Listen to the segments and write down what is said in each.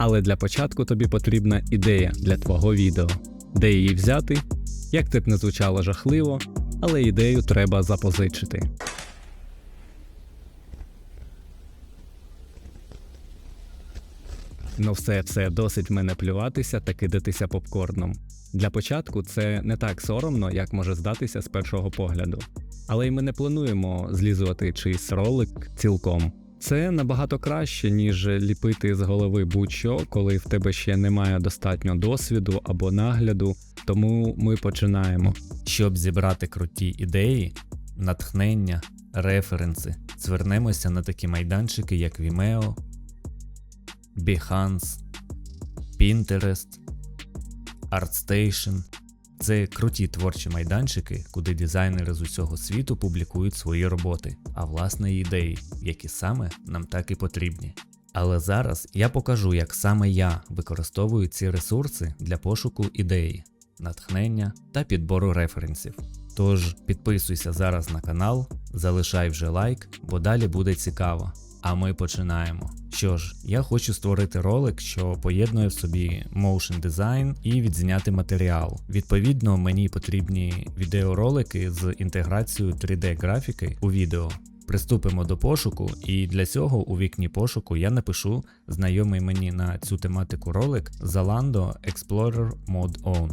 Але для початку тобі потрібна ідея для твого відео, де її взяти, як це б не звучало жахливо, але ідею треба запозичити. Ну все, все, досить в мене плюватися та кидатися попкорном. Для початку це не так соромно, як може здатися з першого погляду. Але й ми не плануємо злізувати чийсь ролик цілком. Це набагато краще, ніж ліпити з голови будь-що, коли в тебе ще немає достатньо досвіду або нагляду. Тому ми починаємо. Щоб зібрати круті ідеї, натхнення, референси, звернемося на такі майданчики, як Vimeo, Behance, Pinterest, ArtStation. Це круті творчі майданчики, куди дизайнери з усього світу публікують свої роботи, а власне ідеї, які саме нам так і потрібні. Але зараз я покажу, як саме я використовую ці ресурси для пошуку ідеї, натхнення та підбору референсів. Тож підписуйся зараз на канал, залишай вже лайк, бо далі буде цікаво. А ми починаємо. Що ж, я хочу створити ролик, що поєднує в собі motion design і відзняти матеріал. Відповідно, мені потрібні відеоролики з інтеграцією 3D графіки у відео. Приступимо до пошуку, і для цього у вікні пошуку я напишу знайомий мені на цю тематику ролик Zalando Explorer Mod On.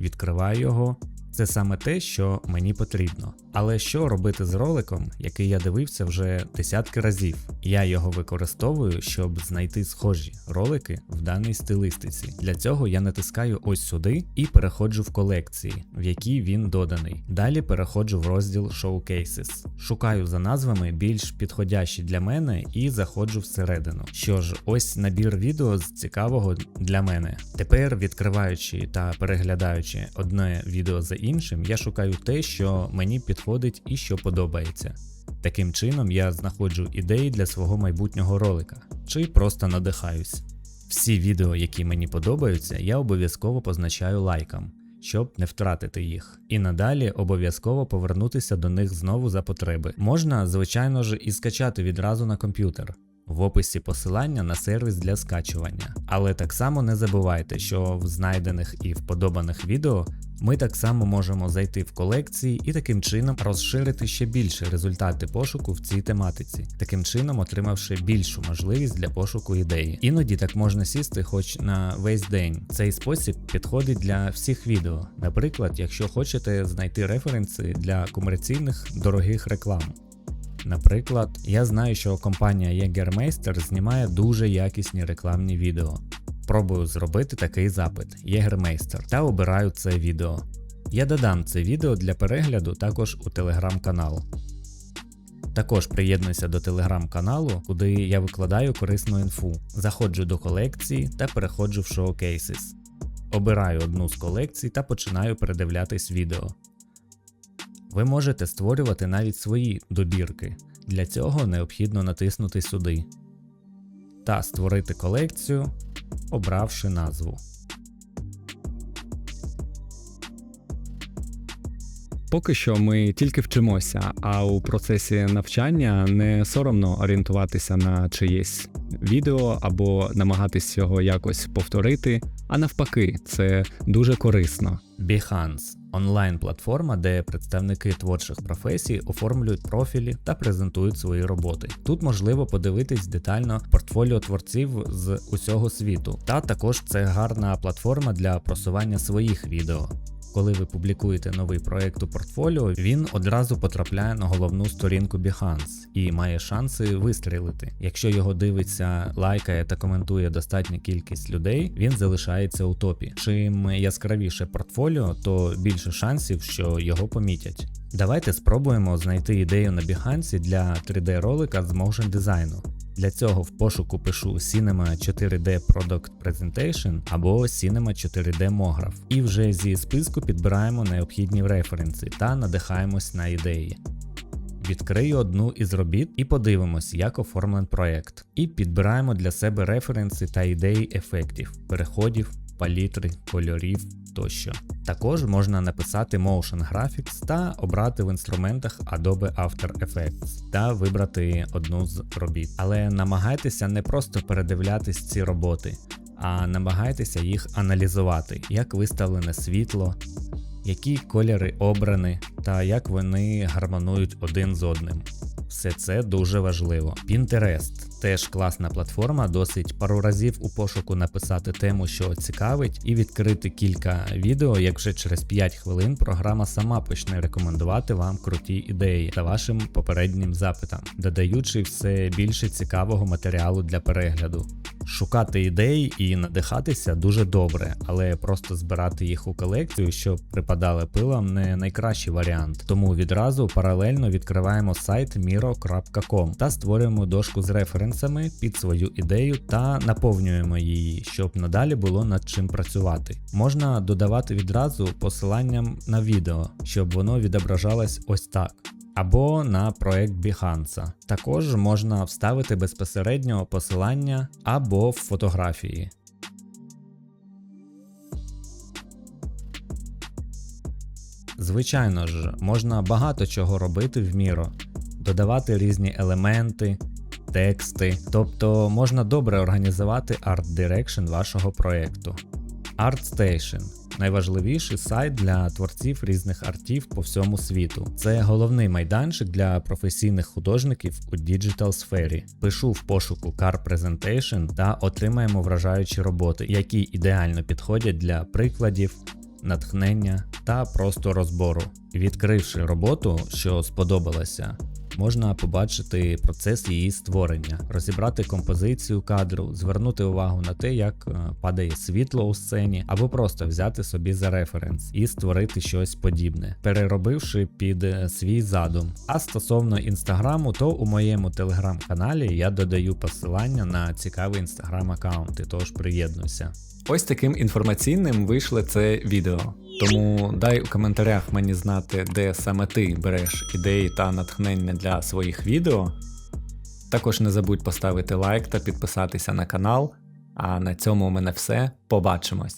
Відкриваю його. Це саме те, що мені потрібно. Але що робити з роликом, який я дивився вже десятки разів? Я його використовую, щоб знайти схожі ролики в даній стилистиці. Для цього я натискаю ось сюди і переходжу в колекції, в якій він доданий. Далі переходжу в розділ Showcases. Шукаю за назвами більш підходящі для мене і заходжу всередину. Що ж, ось набір відео з цікавого для мене. Тепер, відкриваючи та переглядаючи одне відео за іншим, я шукаю те, що мені підходить і що подобається. Таким чином я знаходжу ідеї для свого майбутнього ролика чи просто надихаюсь. Всі відео, які мені подобаються, я обов'язково позначаю лайком, щоб не втратити їх. І надалі обов'язково повернутися до них знову за потреби. Можна, звичайно ж, і скачати відразу на комп'ютер. В описі посилання на сервіс для скачування. Але так само не забувайте, що в знайдених і вподобаних відео ми так само можемо зайти в колекції і таким чином розширити ще більше результати пошуку в цій тематиці, таким чином отримавши більшу можливість для пошуку ідеї. Іноді так можна сісти хоч на весь день. Цей спосіб підходить для всіх відео. Наприклад, якщо хочете знайти референси для комерційних дорогих реклам. Наприклад, я знаю, що компанія Jägermeister знімає дуже якісні рекламні відео. Пробую зробити такий запит Jägermeister та обираю це відео. Я додам це відео для перегляду також у телеграм-канал. Також приєднуйся до телеграм-каналу, куди я викладаю корисну інфу. Заходжу до колекції та переходжу в Showcases. Обираю одну з колекцій та починаю передивлятись відео. Ви можете створювати навіть свої добірки. Для цього необхідно натиснути сюди та створити колекцію, обравши назву. Поки що ми тільки вчимося, а у процесі навчання не соромно орієнтуватися на чиєсь відео або намагатись його якось повторити. А навпаки, це дуже корисно. Behance онлайн-платформа, де представники творчих професій оформлюють профілі та презентують свої роботи. Тут можливо подивитись детально портфоліо творців з усього світу, та також це гарна платформа для просування своїх відео. Коли ви публікуєте новий проект у портфоліо, він одразу потрапляє на головну сторінку Behance і має шанси вистрілити. Якщо його дивиться, лайкає та коментує достатня кількість людей, він залишається у топі. Чим яскравіше портфоліо, то більше шансів, що його помітять. Давайте спробуємо знайти ідею на Behance для 3D ролика з моушн дизайну. Для цього в пошуку пишу Cinema 4D Product Presentation або Cinema 4D Mograph. І вже зі списку підбираємо необхідні референси та надихаємось на ідеї. Відкрию одну із робіт і подивимось, як оформлен проект. І підбираємо для себе референси та ідеї ефектів, переходів, палітри, кольорів тощо. Також можна написати Motion Graphics та обрати в інструментах Adobe After Effects та вибрати одну з робіт. Але намагайтеся не просто передивлятись ці роботи. а намагайтеся їх аналізувати, як виставлене світло, які кольори обрані та як вони гармонують один з одним. Все це дуже важливо. Pinterest теж класна платформа, досить пару разів у пошуку написати тему, що цікавить, і відкрити кілька відео, як вже через 5 хвилин програма сама почне рекомендувати вам круті ідеї та вашим попереднім запитам, додаючи все більше цікавого матеріалу для перегляду. Шукати ідеї і надихатися дуже добре, але просто збирати їх у колекцію, щоб припадали пилам, не найкращий варіант. Тому відразу паралельно відкриваємо сайт miro.com та створюємо дошку з референсами під свою ідею та наповнюємо її, щоб надалі було над чим працювати. Можна додавати відразу посиланням на відео, щоб воно відображалось ось так або на проект Behance. Також можна вставити безпосередньо посилання або фотографії. Звичайно ж, можна багато чого робити в Miro, додавати різні елементи, тексти, тобто можна добре організувати арт-дирекшн вашого проєкту. ArtStation найважливіший сайт для творців різних артів по всьому світу. Це головний майданчик для професійних художників у діджитал сфері. Пишу в пошуку Car Presentation та отримаємо вражаючі роботи, які ідеально підходять для прикладів, натхнення та просто розбору. Відкривши роботу, що сподобалася, можна побачити процес її створення, розібрати композицію кадру, звернути увагу на те, як е, падає світло у сцені, або просто взяти собі за референс і створити щось подібне, переробивши під е, свій задум. А стосовно інстаграму, то у моєму телеграм-каналі я додаю посилання на цікаві інстаграм-аккаунти, тож приєднуйся. Ось таким інформаційним вийшло це відео. Тому дай у коментарях мені знати, де саме ти береш ідеї та натхнення для своїх відео. Також не забудь поставити лайк та підписатися на канал. А на цьому у мене все. Побачимось!